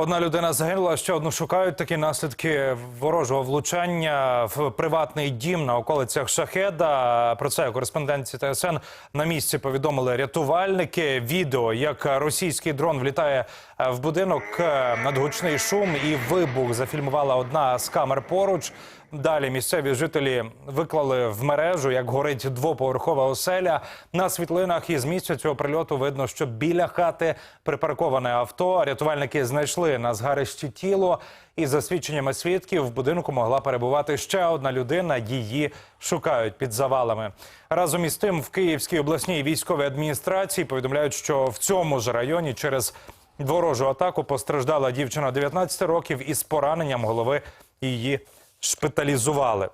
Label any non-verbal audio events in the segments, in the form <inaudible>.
Одна людина загинула, ще одну шукають такі наслідки ворожого влучання в приватний дім на околицях Шахеда. Про це кореспонденці ТСН на місці повідомили рятувальники. Відео, як російський дрон влітає е, в будинок, е, надгучний шум і вибух зафільмувала одна з камер поруч. Далі місцеві жителі виклали в мережу, як горить двоповерхова оселя. На світлинах із місця цього прильоту видно, що біля хати припарковане авто. Рятувальники знайшли на згарищі тіло. І за свідченнями свідків в будинку могла перебувати ще одна людина. Її шукають під завалами. Разом із тим в Київській обласній військовій адміністрації повідомляють, що в цьому ж районі через ворожу атаку постраждала дівчина 19 років із пораненням голови. Її шпиталізували.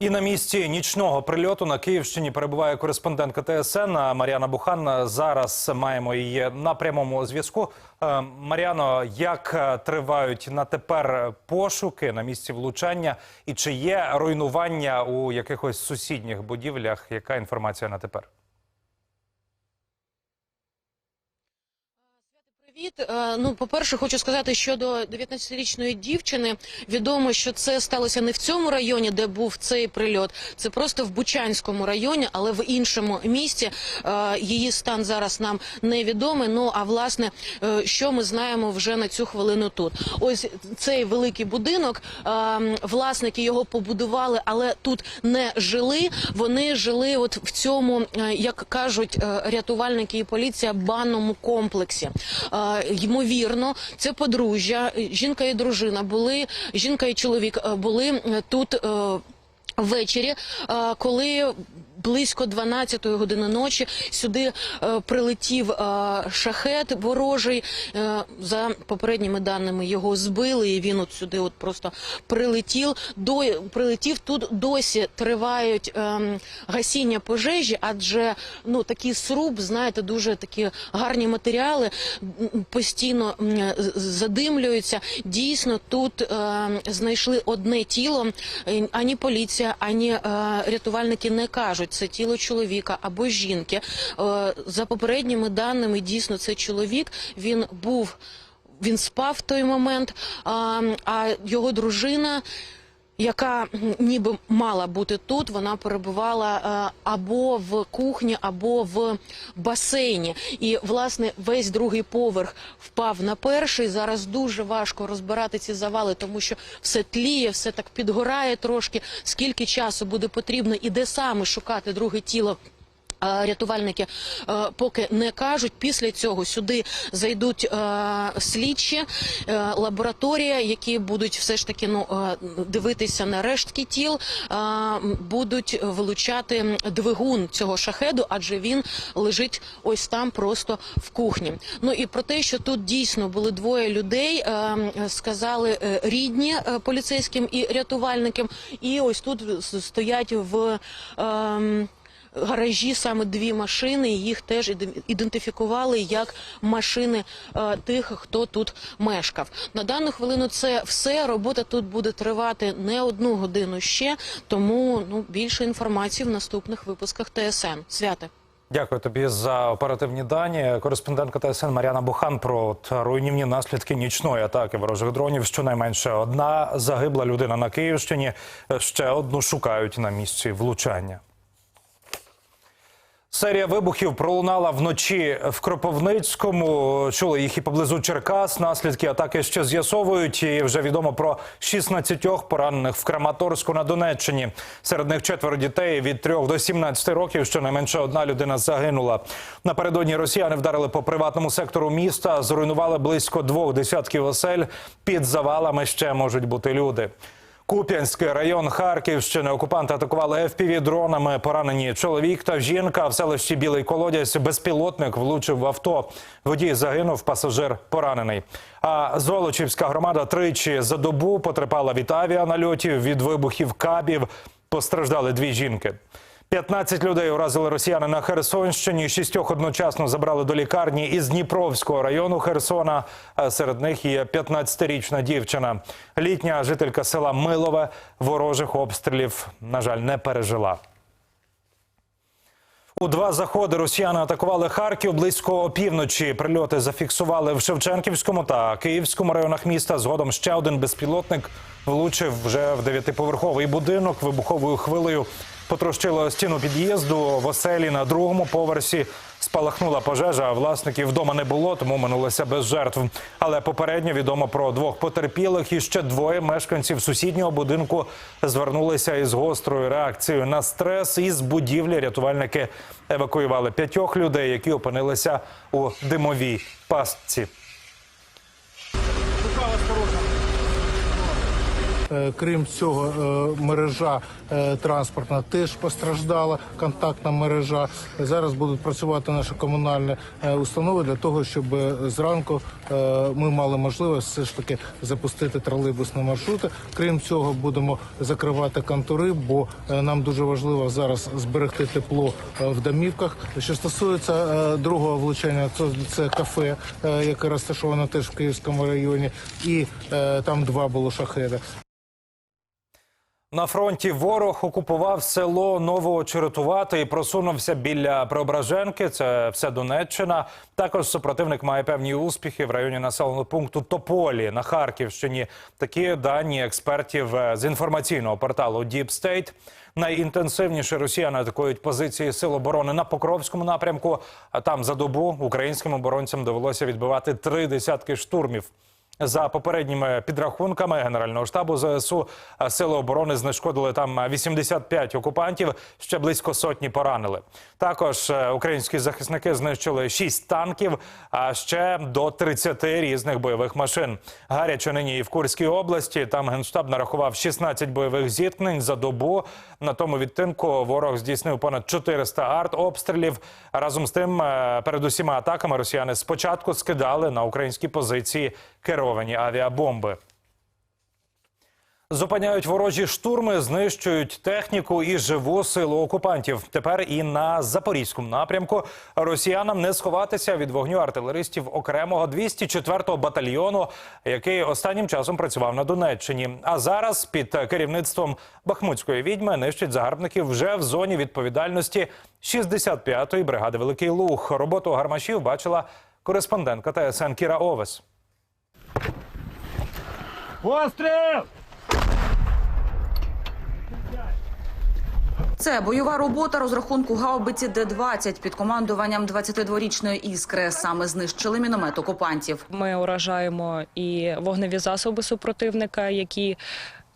І на місці нічного прильоту на Київщині перебуває кореспондентка ТСН Мар'яна Бухан. Зараз маємо її на прямому зв'язку. Е, Мар'яно, як е, тривають на тепер пошуки на місці влучання, і чи є руйнування у якихось сусідніх будівлях? Яка інформація на тепер? Привіт. Е, Ну, по-перше, хочу сказати щодо 19-річної дівчини. Відомо, що це сталося не в цьому районі, де був цей прильот. Це просто в Бучанському районі, але в іншому місті. Е, Її стан зараз нам невідомий. Ну а власне, е, що ми знаємо вже на цю хвилину тут. Ось цей великий будинок. Власники його побудували, але тут не жили. Вони жили от в цьому, як кажуть рятувальники і поліція, банному комплексі. Е, Ймовірно, це подружжя, е, жінка і дружина були, жінка і чоловік е, були тут. Ввечері, коли близько 12-ї години ночі сюди е, прилетів е, шахет ворожий. Е, За попередніми даними його збили, і він от сюди от просто прилетів. До прилетів тут досі тривають ем, гасіння пожежі, адже ну такий сруб, знаєте, дуже такі гарні матеріали постійно з- задимлюються. Дійсно, тут е, знайшли одне тіло. Е, Ані поліція, ані е, рятувальники не кажуть, це тіло чоловіка або жінки. Е, за попередніми даними, дійсно, це чоловік. Він був. Він спав в той момент, а його дружина, яка ніби мала бути тут, вона перебувала е, або в кухні, або в басейні. І власне весь другий поверх впав на перший. Зараз дуже важко розбирати ці завали, тому що все тліє, все так підгорає трошки. Скільки часу буде потрібно і де саме шукати друге тіло? Рятувальники е, поки не кажуть. Після цього сюди зайдуть е, слідчі е, лабораторія, які будуть все ж таки ну дивитися на рештки тіл, будуть вилучати двигун цього шахеду, адже він лежить ось там, просто в кухні. Ну і про те, що тут дійсно були двоє людей, сказали рідні поліцейським і рятувальникам. І ось тут стоять в. Гаражі саме дві машини. Їх теж іде- ідентифікували як машини е, тих, хто тут мешкав. На дану хвилину це все. Робота тут буде тривати не одну годину ще. Тому ну більше інформації в наступних випусках ТСН. Святе. Дякую тобі за оперативні дані. Кореспондентка ТСН Мар'яна Бухан про руйнівні наслідки нічної атаки ворожих дронів. Щонайменше одна загибла людина на Київщині. Ще одну шукають на місці влучання. Серія вибухів пролунала вночі в Кропивницькому. Чули їх і поблизу Черкас. Наслідки атаки ще з'ясовують. І вже відомо про 16 поранених в Краматорську на Донеччині. Серед них четверо дітей від 3 до 17 років. Щонайменше одна людина загинула. Напередодні росіяни вдарили по приватному сектору міста. Зруйнували близько двох десятків осель. Під завалами ще можуть бути люди. Куп'янський район Харківщини. Окупанти атакували fpv дронами. Поранені чоловік та жінка в селищі Білий Колодязь. Безпілотник влучив в авто. Водій загинув, пасажир поранений. А Золочівська громада тричі за добу потерпала від авіанальотів, від вибухів кабів. Постраждали дві жінки. 15 людей уразили росіяни на Херсонщині. Шістьох одночасно забрали до лікарні із Дніпровського району Херсона. Серед них є 15-річна дівчина. Літня жителька села Милове ворожих обстрілів, на жаль, не пережила. У два заходи росіяни атакували Харків близько опівночі. Прильоти зафіксували в Шевченківському та Київському районах міста. Згодом ще один безпілотник влучив вже в дев'ятиповерховий будинок. Вибуховою хвилею потрощило стіну під'їзду в оселі на другому поверсі. Спалахнула пожежа, а власників вдома не було, тому минулося без жертв. Але попередньо відомо про двох потерпілих і ще двоє мешканців сусіднього будинку звернулися із гострою реакцією на стрес. Із будівлі рятувальники евакуювали п'ятьох людей, які опинилися у димовій пастці. Крім цього, е, мережа е, транспортна теж постраждала, контактна мережа. Зараз будуть працювати наші комунальні е, установи для того, щоб е, зранку е, ми мали можливість все ж таки запустити тролейбусні маршрути. Крім цього, будемо закривати контури, бо е, нам дуже важливо зараз зберегти тепло е, в домівках. Що стосується е, другого влучання, то це кафе, е, яке розташоване теж в Київському районі, і е, там два було шахеда. На фронті ворог окупував село Новоочеретувати і просунувся біля Преображенки. Це все Донеччина. Також супротивник має певні успіхи в районі населеного пункту Тополі на Харківщині. Такі дані експертів е, з інформаційного порталу Deep State. Найінтенсивніше росіяни атакують позиції сил оборони на Покровському напрямку. А там за добу українським оборонцям довелося відбивати три десятки штурмів. За попередніми підрахунками Генерального штабу ЗСУ е, сили оборони знешкодили там 85 окупантів, ще близько сотні поранили. Також е, українські захисники знищили 6 танків, а ще до 30 різних бойових машин. Гаряче нині і в Курській області. Там генштаб нарахував 16 бойових зіткнень за добу. На тому відтинку ворог здійснив понад 400 артобстрілів. Разом з тим, е, перед усіма атаками росіяни спочатку скидали на українські позиції керовані авіабомби. Зупиняють ворожі штурми, знищують техніку і живу силу окупантів. Тепер і на запорізькому напрямку росіянам не сховатися від вогню артилеристів окремого 204-го батальйону, який останнім часом працював на Донеччині. А зараз під керівництвом Бахмутської відьми нищить загарбників вже в зоні відповідальності 65-ї бригади Великий Луг. Роботу гармашів бачила кореспондентка ТСН Кіра Овес. Постріл! Це бойова робота розрахунку гаубиці Д-20 під командуванням 22-річної іскри. Саме знищили міномет окупантів. Ми уражаємо і вогневі засоби супротивника, які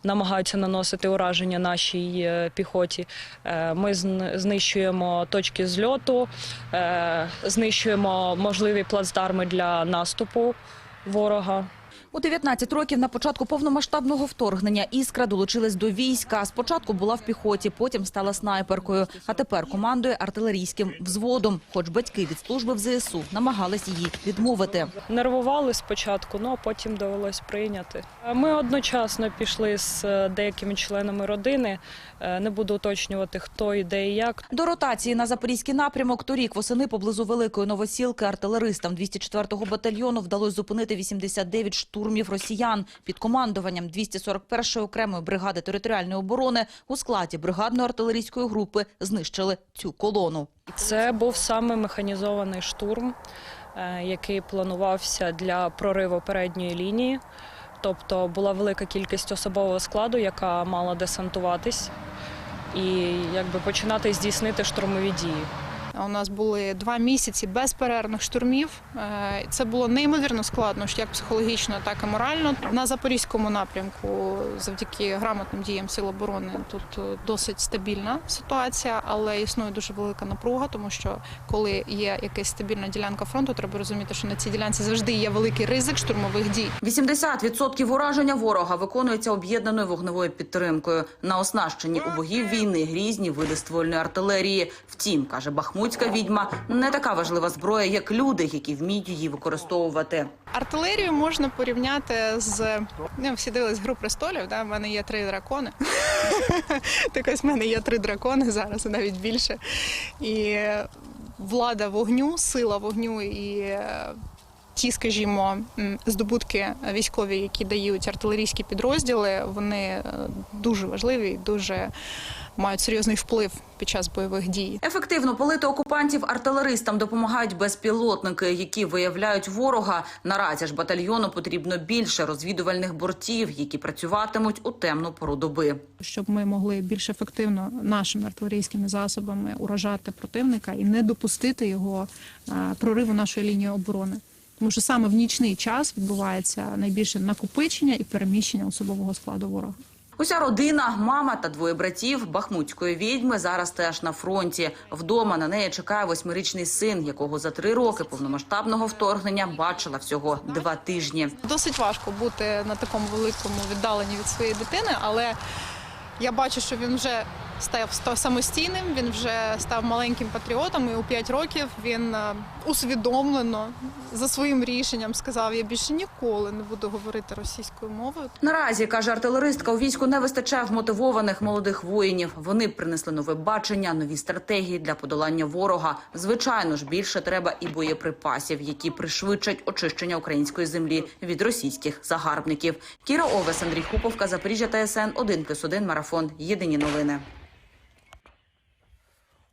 намагаються наносити ураження нашій е, піхоті. Е, Ми зн- знищуємо точки зльоту, е, знищуємо можливі плацдарми для наступу ворога. У 19 років на початку повномасштабного вторгнення іскра долучилась до війська. Спочатку була в піхоті, потім стала снайперкою, а тепер командує артилерійським взводом. Хоч батьки від служби в ЗСУ намагались її відмовити. Нервували спочатку, ну а потім довелось прийняти. Ми одночасно пішли з е, деякими членами родини. Е, Не буду уточнювати, хто і де і як. До ротації на запорізький напрямок торік восени поблизу Великої Новосілки артилеристам 204-го батальйону вдалося зупинити 89 штурмів росіян під командуванням 241-ї окремої бригади територіальної оборони у складі бригадної артилерійської групи знищили цю колону. Це був саме механізований штурм, е, який планувався для прориву передньої лінії. Тобто була велика кількість особового складу, яка мала десантуватись і якби починати здійснити штурмові дії. У нас були два місяці безперервних штурмів. Е, Це було неймовірно складно, як психологічно, так і морально. На запорізькому напрямку, завдяки грамотним діям сил оборони, тут е, досить стабільна ситуація, але існує дуже велика напруга, тому що коли є якась стабільна ділянка фронту, треба розуміти, що на цій ділянці завжди є великий ризик штурмових дій. 80% ураження ворога виконується об'єднаною вогневою підтримкою. На оснащенні у богів війни грізні види ствольної артилерії. Втім, каже бахмутська відьма, не така важлива зброя, як люди, які вміють її використовувати. Артилерію можна порівняти з ну, всі дивились гру престолів. Да? В мене є три дракони. <laughs> так ось в мене є три дракони зараз, навіть більше. І влада вогню, сила вогню і. е, Ті, скажімо, здобутки військові, які дають артилерійські підрозділи, вони е, дуже важливі і дуже мають серйозний вплив під час бойових дій. Ефективно полити окупантів артилеристам допомагають безпілотники, які виявляють ворога. Наразі ж батальйону потрібно більше розвідувальних бортів, які працюватимуть у темну пору доби. щоб ми могли більш ефективно нашими артилерійськими засобами уражати противника і не допустити його е, прориву нашої лінії оборони. Тому що саме в нічний час відбувається найбільше накопичення і переміщення особового складу ворога. Уся родина, мама та двоє братів бахмутської відьми зараз теж на фронті. Вдома на неї чекає восьмирічний син, якого за три роки повномасштабного вторгнення бачила всього два тижні. Досить важко бути на такому великому віддаленні від своєї дитини, але я бачу, що він вже став самостійним, він вже став маленьким патріотом, і у 5 років він е, усвідомлено за своїм рішенням сказав: я більше ніколи не буду говорити російською мовою. Наразі каже артилеристка, у війську не вистачає вмотивованих молодих воїнів. Вони принесли нове бачення, нові стратегії для подолання ворога. Звичайно ж, більше треба і боєприпасів, які пришвидшать очищення української землі від російських загарбників. Кіра Овес, Андрій Хуповка, Запоріжжя ТСН 1+,1 марафон. Єдині новини.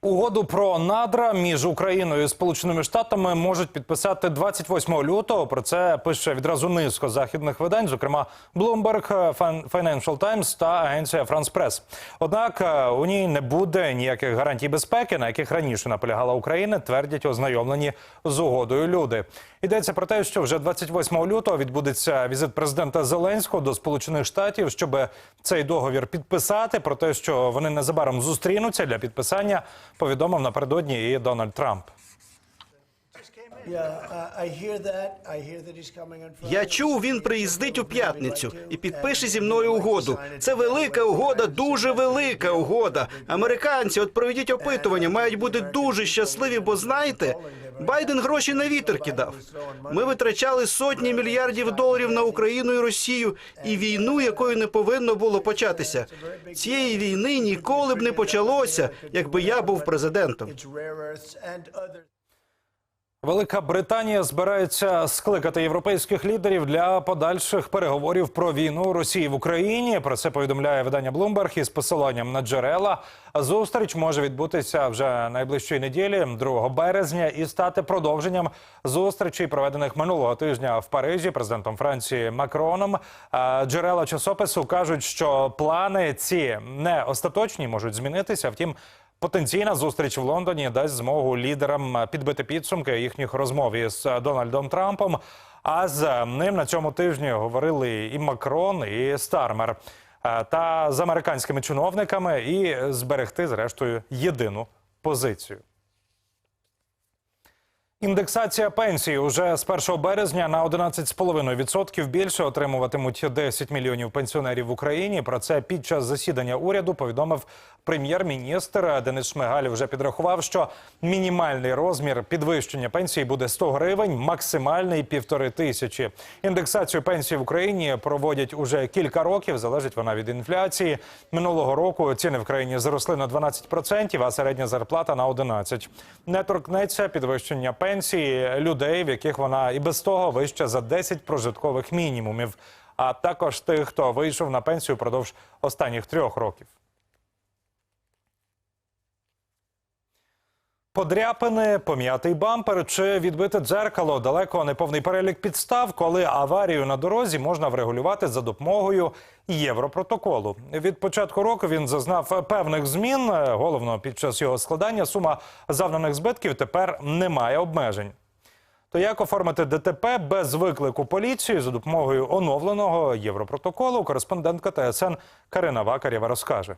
Угоду про надра між Україною і Сполученими Штатами можуть підписати 28 лютого. Про це пише відразу низка західних видань, зокрема Bloomberg, Financial Times та агенція France Press. Однак е, у ній не буде ніяких гарантій безпеки, на яких раніше наполягала Україна, твердять ознайомлені з угодою люди. Йдеться про те, що вже 28 лютого відбудеться візит президента Зеленського до Сполучених Штатів, щоб цей договір підписати. Про те, що вони незабаром зустрінуться для підписання, повідомив напередодні і Дональд Трамп. Я чув, він приїздить у п'ятницю і підпише зі мною угоду. Це велика угода, дуже велика угода. Американці, от проведіть опитування, мають бути дуже щасливі, бо знаєте, Байден гроші на вітер кидав. Ми витрачали сотні мільярдів доларів на Україну і Росію і війну, якою не повинно було початися. Цієї війни ніколи б не почалося, якби я був президентом. Велика Британія збирається скликати європейських лідерів для подальших переговорів про війну Росії в Україні. Про це повідомляє видання Bloomberg із посиланням на джерела. Зустріч може відбутися вже найближчої неділі, 2 березня, і стати продовженням зустрічей, проведених минулого тижня в Парижі президентом Франції Макроном. Джерела часопису кажуть, що плани ці не остаточні можуть змінитися. Втім. Потенційна зустріч в Лондоні дасть змогу лідерам підбити підсумки їхніх розмов із Дональдом Трампом. А з ним на цьому тижні говорили і Макрон, і Стармер. Е, Та з американськими чиновниками і зберегти, зрештою, єдину позицію. Індексація пенсії уже з 1 березня на 11,5% більше отримуватимуть 10 мільйонів пенсіонерів в Україні. Про це під час засідання уряду повідомив прем'єр-міністр Денис Шмигаль. Вже підрахував, що мінімальний розмір підвищення пенсії буде 100 гривень, максимальний півтори тисячі. Індексацію пенсії в Україні проводять уже кілька років. Залежить вона від інфляції. Минулого року ціни в країні зросли на 12%, а середня зарплата на 11%. Не торкнеться підвищення пенсії людей, в яких вона і без того вища за 10 прожиткових мінімумів, а також тих, хто вийшов на пенсію впродовж останніх трьох років. Подряпини, пом'ятий бампер чи відбите дзеркало далеко не повний перелік підстав, коли аварію на дорозі можна врегулювати за допомогою європротоколу. Від початку року він зазнав певних змін. Головно, під час його складання сума завданих збитків тепер не має обмежень. То як оформити ДТП без виклику поліції за допомогою оновленого європротоколу? Кореспондентка ТСН Карина Вакарєва розкаже.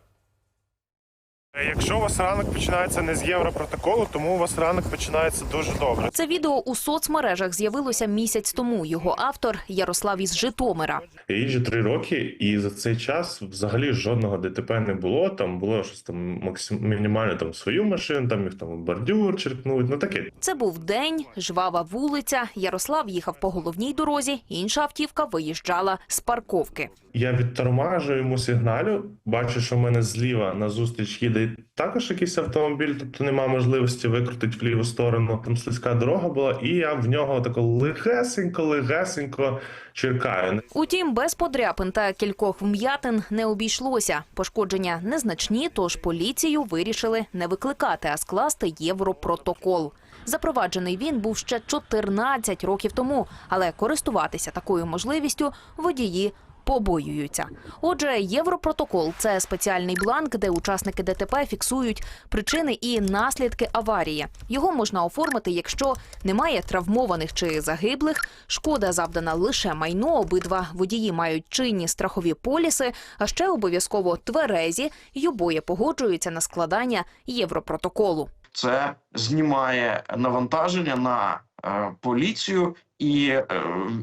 Якщо у вас ранок починається не з європротоколу, тому у вас ранок починається дуже добре. Це відео у соцмережах з'явилося місяць тому. Його автор Ярослав із Житомира. Я їжджу три роки, і за цей час взагалі жодного ДТП не було. Там було щось там максим... мінімально там свою машину, там їх там бордюр черкнуть. Ну таке. Це був день, жвава вулиця. Ярослав їхав по головній дорозі, інша автівка виїжджала з парковки. Я відтормажу йому сигналю, бачу, що в мене зліва назустріч їде де також якийсь автомобіль, тобто немає можливості викрутити в ліву сторону. Там слизька дорога була, і я в нього тако легесенько, легесенько черкаю. Утім, без подряпин та кількох вм'ятин не обійшлося. Пошкодження незначні, тож поліцію вирішили не викликати, а скласти європротокол. Запроваджений він був ще 14 років тому, але користуватися такою можливістю водії побоюються. Отже, європротокол це спеціальний бланк, де учасники ДТП фіксують причини і наслідки аварії. Його можна оформити, якщо немає травмованих чи загиблих, шкода завдана лише майно. Обидва водії мають чинні страхові поліси, а ще обов'язково тверезі й обоє погоджуються на складання європротоколу. це знімає навантаження на е, поліцію і е,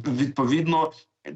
відповідно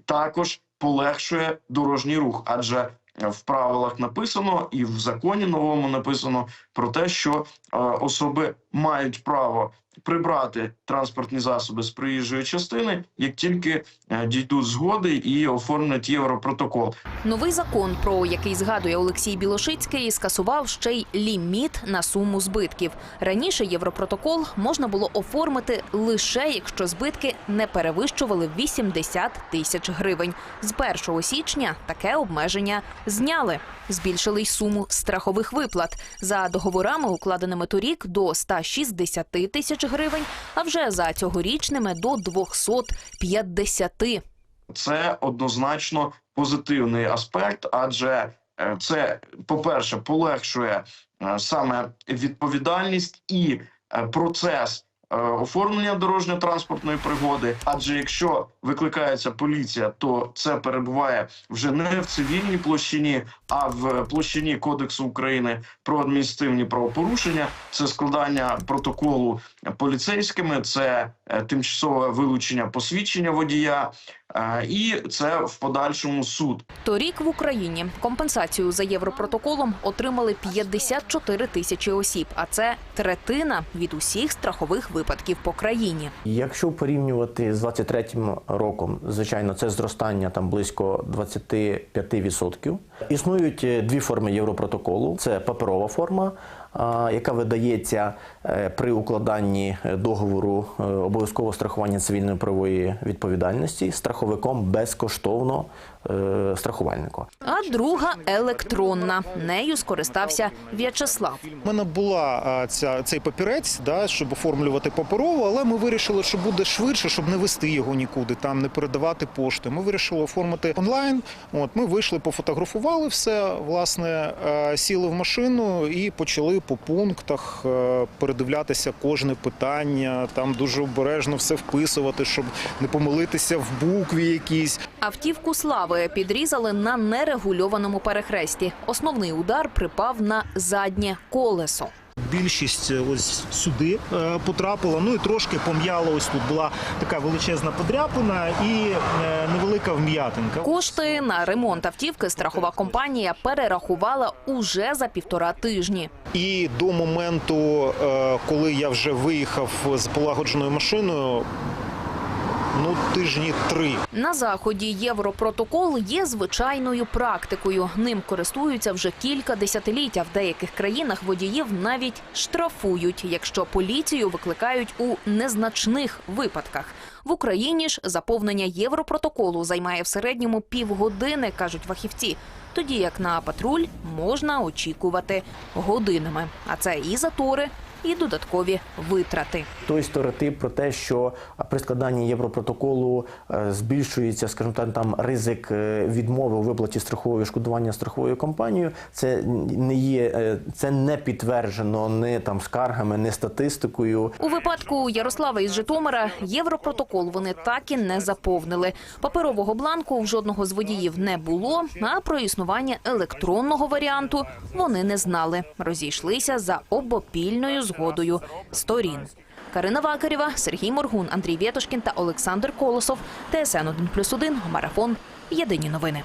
також полегшує дорожній рух, адже в правилах написано і в законі новому написано про те, що е, особи мають право прибрати транспортні засоби з проїжджої частини, як тільки е, дійдуть згоди і оформлять європротокол. Новий закон, про який згадує Олексій Білошицький, скасував ще й ліміт на суму збитків. Раніше європротокол можна було оформити лише якщо збитки не перевищували 80 тисяч гривень. З 1 січня таке обмеження зняли. Збільшили й суму страхових виплат за договорами, укладеними торік до 160 тисяч гривень, а вже за цьогорічними до 250. Це однозначно позитивний аспект, адже е, це, по-перше, полегшує е, саме відповідальність і е, процес оформлення дорожньо-транспортної пригоди. Адже якщо викликається поліція, то це перебуває вже не в цивільній площині, а в площині Кодексу України про адміністративні правопорушення. Це складання протоколу поліцейськими, це е, тимчасове вилучення посвідчення водія, е, і це в подальшому суд. Торік в Україні компенсацію за європротоколом отримали 54 тисячі осіб, а це третина від усіх страхових випадків по країні. Якщо порівнювати з 23-м роком, звичайно, це зростання там близько 25%. Існують е, дві форми європротоколу: це паперова форма, яка видається е, при укладанні е, договору е, обов'язкового страхування цивільної правової відповідальності страховиком безкоштовно страхувальнику. А друга електронна. Нею скористався В'ячеслав. У мене була ця цей папірець, да, щоб оформлювати паперово, але ми вирішили, що буде швидше, щоб не вести його нікуди, там не передавати пошти. Ми вирішили оформити онлайн. От ми вийшли, пофотографували все, власне, е, сіли в машину і почали по пунктах е, передивлятися кожне питання, там дуже обережно все вписувати, щоб не помилитися в букві якійсь. Автівку слави підрізали на нерегульованому перехресті. Основний удар припав на заднє колесо. Більшість е, ось сюди е, потрапила. Ну і трошки пом'яло. Ось тут була така величезна подряпина і е, невелика вм'ятинка. Кошти на ремонт автівки страхова компанія перерахувала уже за півтора тижні. І до моменту, коли я вже виїхав з полагодженою машиною, ну тижні три. На заході європротокол є звичайною практикою. Ним користуються вже кілька десятиліть. а В деяких країнах водіїв навіть штрафують, якщо поліцію викликають у незначних випадках. В Україні ж заповнення європротоколу займає в середньому півгодини, кажуть фахівці. Тоді як на патруль можна очікувати годинами. А це і затори, і додаткові витрати. Той стереотип про те, що при складанні європротоколу е, збільшується, скажімо так, там ризик е, відмови у виплаті страхового відшкодування страховою компанією, це не є, е, це не підтверджено не там скаргами, не статистикою. У випадку Ярослава із Житомира європротокол вони так і не заповнили. Паперового бланку в жодного з водіїв не було. А про існування електронного варіанту вони не знали. Розійшлися за обопільною згодою сторін. Карина Вакарєва, Сергій Моргун, Андрій Вєтошкін та Олександр Колосов. ТСН 1+,1, Марафон. Єдині новини.